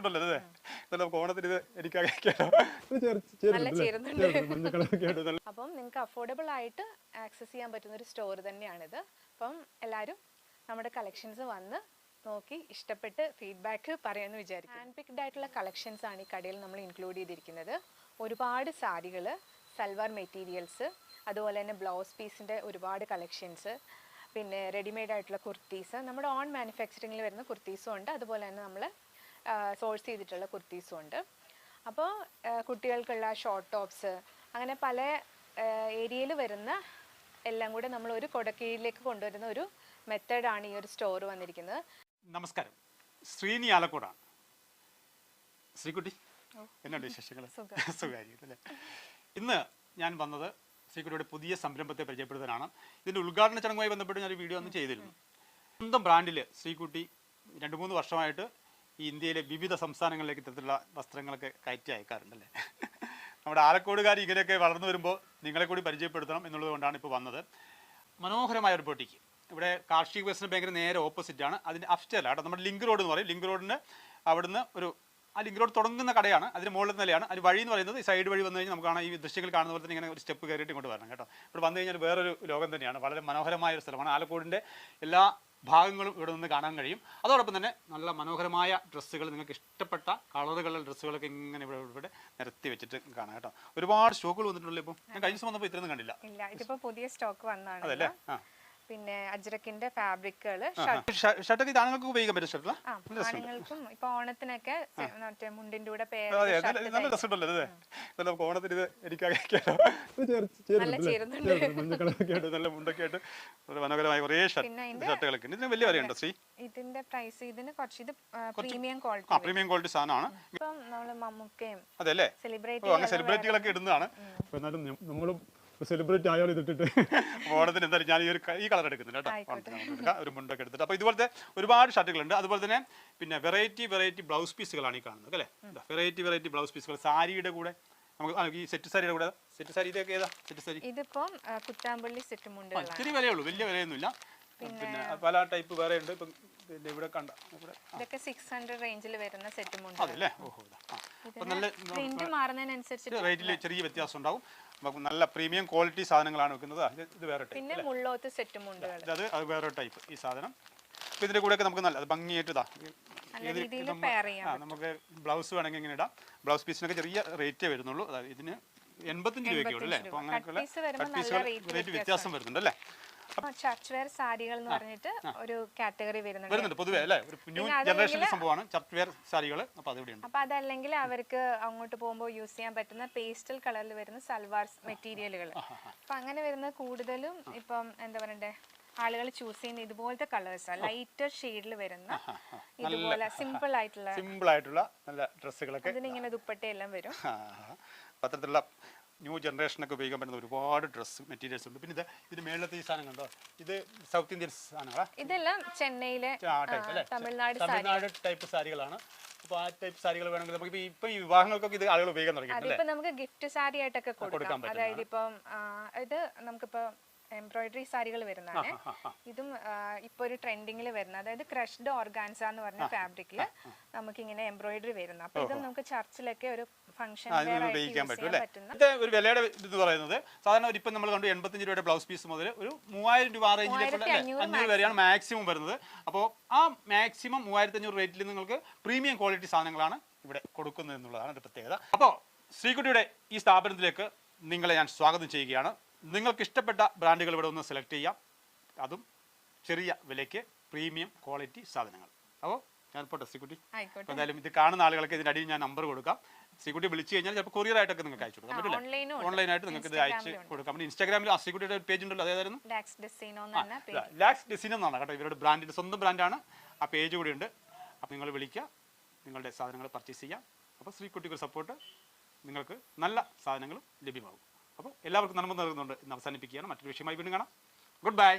ഉണ്ടല്ലോ അല്ലേ ഇതല്ല നമുക്ക് ഓണത്തിന് ഇത് അപ്പം നിങ്ങൾക്ക് അഫോർഡബിൾ ആയിട്ട് ആക്സസ് ചെയ്യാൻ പറ്റുന്ന ഒരു സ്റ്റോർ തന്നെയാണിത്. അപ്പം എല്ലാവരും നമ്മുടെ കളക്ഷൻസ് വന്ന് നോക്കി ഇഷ്ടപ്പെട്ട് ഫീഡ്ബാക്ക് പറയാമെന്ന് വിചാരിക്കും. ഹാൻഡ് പിക്ഡ് ആയിട്ടുള്ള കളക്ഷൻസ് ആണ് ഈ കടയിൽ നമ്മൾ ഇൻക്ലൂഡ് ചെയ്തിരിക്കുന്നത്. ഒരുപാട് സാരികൾ സൽവാർ മെറ്റീരിയൽസ് അതുപോലെ തന്നെ ബ്ലൗസ് പീസിന്റെ ഒരുപാട് കളക്ഷൻസ് പിന്നെ റെഡിമെയ്ഡ് ആയിട്ടുള്ള കുർത്തീസ് നമ്മുടെ ഓൺ മാനുഫാക്ചറിങ്ങിൽ വരുന്ന കുർത്തീസും ഉണ്ട്. അതുപോലെ തന്നെ നമ്മൾ സോഴ്സ് ചെയ്തിട്ടുള്ള കുർത്തീസും ഉണ്ട്. അപ്പോൾ കുട്ടികൾക്കുള്ള ഷോർട്ട് ടോപ്സ് അങ്ങനെ പല ഏരിയയിൽ വരുന്ന എല്ലാം കൂടെ നമ്മൾ ഒരു കൊടക്കീഴിലേക്ക് കൊണ്ടുവരുന്ന ഒരു മെത്തേഡാണ് ഈ ഒരു സ്റ്റോർ വന്നിരിക്കുന്നത്. നമസ്കാരം. ശ്രീനി ആലക്കോടാണ്. ശ്രീകുട്ടി എന്നുണ്ട് വിശേഷങ്ങൾ സുഖമായിരിക്കും ഇന്ന് ഞാൻ വന്നത് ശ്രീകുട്ടിയുടെ പുതിയ സംരംഭത്തെ പരിചയപ്പെടുത്താനാണ്. ഇതിന്റെ ഉദ്ഘാടന ചടങ്ങുമായി ബന്ധപ്പെട്ട് ഞാൻ ഒരു വീഡിയോ ഒന്ന് ചെയ്തിരുന്നു. സ്വന്തം ബ്രാൻഡിൽ ശ്രീകുട്ടി രണ്ട് മൂന്ന് വർഷമായിട്ട് ഈ ഇന്ത്യയിലെ വിവിധ സംസ്ഥാനങ്ങളിലേക്ക് ഇത്തരത്തിലുള്ള വസ്ത്രങ്ങളൊക്കെ കയറ്റി അയക്കാറുണ്ടല്ലേ? നമ്മുടെ ആലക്കോടുകാർ ഇങ്ങനെയൊക്കെ വളർന്നു വരുമ്പോൾ നിങ്ങളെ കൂടി പരിചയപ്പെടുത്തണം എന്നുള്ളത് കൊണ്ടാണ് ഇപ്പോൾ വന്നത്. മനോഹരമായ ഒരു ബൊട്ടിക്ക്. ഇവിടെ കാർഷിക വികസന ബാങ്കിന് നേരെ ഓപ്പോസിറ്റ് ആണ്. അതിന്റെ അഫ്റ്റല്ല കേട്ടോ. നമ്മുടെ ലിങ്ക് റോഡ് എന്ന് പറയും. ലിങ്ക് റോഡിന് അവിടുന്ന് ഒരു ആ ലിങ്ക് റോഡ് തുടങ്ങുന്ന കടയാണ്. അതിന് മുകളിൽ നിലയാണ്. അതിന് വഴി എന്ന് പറയുന്നത് ഈ സൈഡ് വഴി വന്നു കഴിഞ്ഞാൽ നമുക്ക് ഈ ദൃശ്യങ്ങൾ കാണുന്ന പോലെ തന്നെ ഇങ്ങനെ ഒരു സ്റ്റെപ്പ് കയറിയിട്ട് ഇങ്ങോട്ട് വരണം കേട്ടോ. ഇവിടെ വന്നു കഴിഞ്ഞാൽ വേറൊരു ലോകം തന്നെയാണ്. വളരെ മനോഹരമായ ഒരു സ്ഥലമാണ്. ആലക്കോടിന്റെ എല്ലാ ഭാഗങ്ങളും ഇവിടെ നിന്ന് കാണാൻ കഴിയും. അതോടൊപ്പം തന്നെ നല്ല മനോഹരമായ ഡ്രസ്സുകൾ നിങ്ങൾക്ക് ഇഷ്ടപ്പെട്ട കളറുകളുടെ ഡ്രസ്സുകളൊക്കെ ഇങ്ങനെ ഇവിടെ ഇവിടെ നിരത്തി വെച്ചിട്ട് കാണാം കേട്ടോ. ഒരുപാട് സ്റ്റോക്കുകൾ വന്നിട്ടുള്ളൂ ഇപ്പോൾ ഞാൻ കഴിഞ്ഞ ദിവസം വന്നപ്പോൾ ഇത്രയൊന്നും കണ്ടില്ല. ഇല്ല ഇതിപ്പോൾ പുതിയ സ്റ്റോക്ക് വന്നതാണ് അതല്ലേ ആ. പിന്നെ അജ്രക്കിന്റെ ഫാബ്രിക്കുകൾ ഷർട്ട് ഷർട്ടൊക്കെ ഇത് ആണുങ്ങൾക്ക് ഉപയോഗിക്കാൻ പറ്റും ആണുങ്ങൾക്കും ഇപ്പൊ ഓണത്തിനൊക്കെ മറ്റേ മുണ്ടിന്റെ കൂടെ പേര് നല്ല നല്ല രസമുണ്ടല്ലോ അല്ലേ? ഇതല്ല നമുക്ക് ഓണത്തിന് ഇത് നല്ല ചേരുന്നുണ്ട്. മഞ്ഞ ആയിട്ട്. നല്ല മുണ്ടൊക്കെ ആയിട്ട് മനോഹരമായ കുറേ ഷർട്ടുകളൊക്കെ ഇതിന് വലിയ ഇതിന്റെ പ്രൈസ് ഇതിന് കുറച്ച് ഇത് പ്രീമിയം ക്വാളിറ്റി പ്രീമിയം ക്വാളിറ്റി സാധനമാണ്. ഇപ്പം നമ്മൾ മമ്മൂക്കയും അതെ അല്ലേ? സെലിബ്രേറ്റ് സെലിബ്രിറ്റികളൊക്കെ ഇടുന്നതാണ്. എന്നാലും നമ്മളും സെലിബ്രിറ്റി ആയാലും ഇതിട്ടിട്ട്. ഓണത്തിന് എന്തായാലും ഞാൻ ഈ ഒരു ഈ കളർ എടുക്കുന്നില്ല കേട്ടോ. ഓണത്തിന് എടുക്കാം. ഒരു മുണ്ടൊക്കെ എടുത്തിട്ട്. അപ്പോൾ ഇതുപോലത്തെ ഒരുപാട് ഷർട്ടുകളുണ്ട്. അതുപോലെ തന്നെ പിന്നെ വെറൈറ്റി വെറൈറ്റി ബ്ലൗസ് പീസുകളാണ് ഈ കാണുന്നത്. അല്ലേ? വെറൈറ്റി വെറൈറ്റി ബ്ലൗസ് പീസുകൾ സാരിയുടെ കൂടെ നമുക്ക് ഈ സെറ്റ് സാരിയുടെ കൂടെ സെറ്റ് സാരി ഇതൊക്കെ ഏതാ? സെറ്റ് സാരി? ഇതിപ്പം കുറ്റാമ്പള്ളി സെറ്റ് മുണ്ട് ഇത്തിരി വിലയുള്ളൂ. വലിയ വിലയൊന്നുമില്ല. പിന്നെ പല ടൈപ്പ് വേറെ ഉണ്ട് ഇപ്പം പിന്നെ ഇവിടെ കണ്ട ഇതൊക്കെ സിക്സ് ഹൺഡ്രഡ് റേഞ്ചിൽ വരുന്ന സെറ്റ് മുണ്ട്. അതല്ലേ ഓഹോ. നല്ല പ്രിന്റ് മാറുന്നതിനനുസരിച്ച് റേറ്റിൽ ചെറിയ വ്യത്യാസം ഉണ്ടാവും. നല്ല പ്രീമിയം ക്വാളിറ്റി സാധനങ്ങളാണ് വെക്കുന്നത്. ഇത് വേറെ ടൈപ്പ് സെറ്റും ഉണ്ട് അത് അത് വേറെ ടൈപ്പ് ഈ സാധനം. അപ്പോൾ ഇതിന്റെ കൂടെയൊക്കെ നമുക്ക് നല്ല ഭംഗിയായിട്ട് ഇതാ. നമുക്ക് ബ്ലൗസ് വേണമെങ്കിൽ ഇങ്ങനെ ഇടാം. ബ്ലൗസ് പീസിനൊക്കെ ചെറിയ റേറ്റേ വരുന്നുള്ളൂ. അതായത് ഇതിന് എൺപത്തഞ്ച് രൂപയ്ക്ക് ഉള്ളൂ അല്ലേ അപ്പോൾ അങ്ങനെയൊക്കെയുള്ള വരുമ്പോൾ കട്ട് പീസുകൾ റേറ്റ് വ്യത്യാസം വരുന്നുണ്ട് അല്ലേ? ചർച്ച് വെയർ സാരികൾ എന്ന് പറഞ്ഞിട്ട് ഒരു കാറ്റഗറി വരുന്നുണ്ട്. വരുന്നുണ്ട് പൊതുവേ അല്ലേ? ഒരു ന്യൂ ജനറേഷൻ സംഭവമാണ് ചർച്ച് വെയർ സാരികൾ അപ്പോൾ അത് ഇവിടെയുണ്ട് അപ്പോൾ അതല്ലെങ്കിൽ അവർക്ക് അങ്ങോട്ട് പോകുമ്പോൾ യൂസ് ചെയ്യാൻ പറ്റുന്ന പേസ്റ്റൽ കളറിൽ വരുന്ന സൽവാർ മെറ്റീരിയലുകൾ അപ്പൊ അങ്ങനെ വരുന്ന കൂടുതലും ഇപ്പം എന്താ പറയണ്ടേ? ആളുകൾ ചൂസ് ചെയ്യുന്ന ഇതുപോലത്തെ കളേഴ്സ് ലൈറ്റർ ഷെയ്ഡിൽ വരുന്ന ഇതുപോലെ സിമ്പിൾ ആയിട്ടുള്ള സിമ്പിൾ ആയിട്ടുള്ള നല്ല ഡ്രസ്സുകളൊക്കെ അതിനിങ്ങനെ ദുപ്പട്ടയെല്ലാം വരും. പത്രത്തിലുള്ള ന്യൂ ജനറേഷനൊക്കെ ഉപയോഗിക്കാൻ പറ്റുന്ന ഒരുപാട് ഡ്രസ്സ് മെറ്റീരിയൽസ് ഉണ്ട്. പിന്നെ ഇത് ഇതിന് മേളത്തെ ഈ സാധനം കണ്ടോ? ഇത് സൗത്ത് ഇന്ത്യൻ സാധനങ്ങളാ. ഇതെല്ലാം ചെന്നൈയിലെ തമിഴ്നാട് ടൈപ്പ് സാരികളാണ്. അപ്പോൾ ആ ടൈപ്പ് സാരികൾ വേണമെങ്കിൽ നമുക്ക് ഇപ്പം ഈ വിവാഹങ്ങൾക്കൊക്കെ ഇത് ആളുകൾ ഉപയോഗിക്കാൻ തുടങ്ങി നമുക്ക് ഗിഫ്റ്റ് സാരി ആയിട്ടൊക്കെ കൊടുക്കാം. അതായത് ഇപ്പം ഇത് നമുക്കിപ്പോ എംബ്രോയിഡറി സാരികൾ വരുന്നതാണ്. ഇതും ഇപ്പൊ ഒരു ട്രെൻഡിങ്ങിൽ വരുന്ന അതായത് ക്രഷ്ഡ് ഓർഗാൻസ എന്ന് പറഞ്ഞ ഫാബ്രിക്കിൽ നമുക്ക് ഇങ്ങനെ എംബ്രോയിഡറി വരുന്ന. അപ്പൊ ഇതും നമുക്ക് ചർച്ചിലൊക്കെ ഒരു ഉപയോഗിക്കാൻ പറ്റും അല്ലേ? പറ്റുന്ന ഇത് ഒരു വിലയുടെ ഇത് പറയുന്നത് സാധാരണ ഒരു ഇപ്പം നമ്മൾ കണ്ടു എൺപത്തഞ്ച് രൂപയുടെ ബ്ലൗസ് പീസ് മുതൽ ഒരു മൂവായിരം രൂപ ആ റേഞ്ചിലേക്കുള്ള അഞ്ഞൂറ് വരെയാണ് മാക്സിമം വരുന്നത്. അപ്പോൾ ആ മാക്സിമം മൂവായിരത്തി അഞ്ഞൂറ് റേറ്റിൽ നിങ്ങൾക്ക് പ്രീമിയം ക്വാളിറ്റി സാധനങ്ങളാണ് ഇവിടെ കൊടുക്കുന്നത് എന്നുള്ളതാണ് ഒരു പ്രത്യേകത. അപ്പോൾ ശ്രീകുട്ടിയുടെ ഈ സ്ഥാപനത്തിലേക്ക് നിങ്ങളെ ഞാൻ സ്വാഗതം ചെയ്യുകയാണ്. നിങ്ങൾക്ക് ഇഷ്ടപ്പെട്ട ബ്രാൻഡുകൾ ഇവിടെ ഒന്ന് സെലക്ട് ചെയ്യാം. അതും ചെറിയ വിലയ്ക്ക് പ്രീമിയം ക്വാളിറ്റി സാധനങ്ങൾ. അപ്പോൾ ഞാൻ പോട്ടെ ശ്രീകുട്ടി എന്തായാലും ഇത് കാണുന്ന ആളുകൾക്ക് ഇതിന്റെ അടിയിൽ ഞാൻ നമ്പർ കൊടുക്കാം. ശ്രീകുട്ടി വിളിച്ചു കഴിഞ്ഞാൽ ചിലപ്പോൾ കൊറിയർ ആയിട്ടൊക്കെ നിങ്ങൾക്ക് അയച്ചു കൊടുക്കാം. പറ്റില്ല? ഓൺലൈൻ ഓൺലൈനായിട്ട് നിങ്ങൾക്ക് ഇത് അയച്ച് കൊടുക്കാം. പിന്നെ ഇൻസ്റ്റാഗ്രാമിൽ ആ ഒരു പേജ് ഉണ്ടല്ലോ അതായിരുന്നു ഡെസിനോ ലാക്സ് ഡിസൈൻ എന്നാണ് കേട്ടോ ഇവരുടെ ബ്രാൻഡിന്റെ സ്വന്തം ബ്രാൻഡാണ് ആ പേജ് കൂടി ഉണ്ട്. അപ്പോൾ നിങ്ങൾ വിളിക്കുക. നിങ്ങളുടെ സാധനങ്ങൾ പർച്ചേസ് ചെയ്യാം. അപ്പോൾ ശ്രീകുട്ടിക്ക് സപ്പോർട്ട് നിങ്ങൾക്ക് നല്ല സാധനങ്ങളും ലഭ്യമാകും. അപ്പോൾ എല്ലാവർക്കും നന്മ നൽകുന്നുണ്ട് ഇന്ന് അവസാനിപ്പിക്കുകയാണ്. മറ്റൊരു വിഷയമായി വീണ്ടും കാണാം. Good bye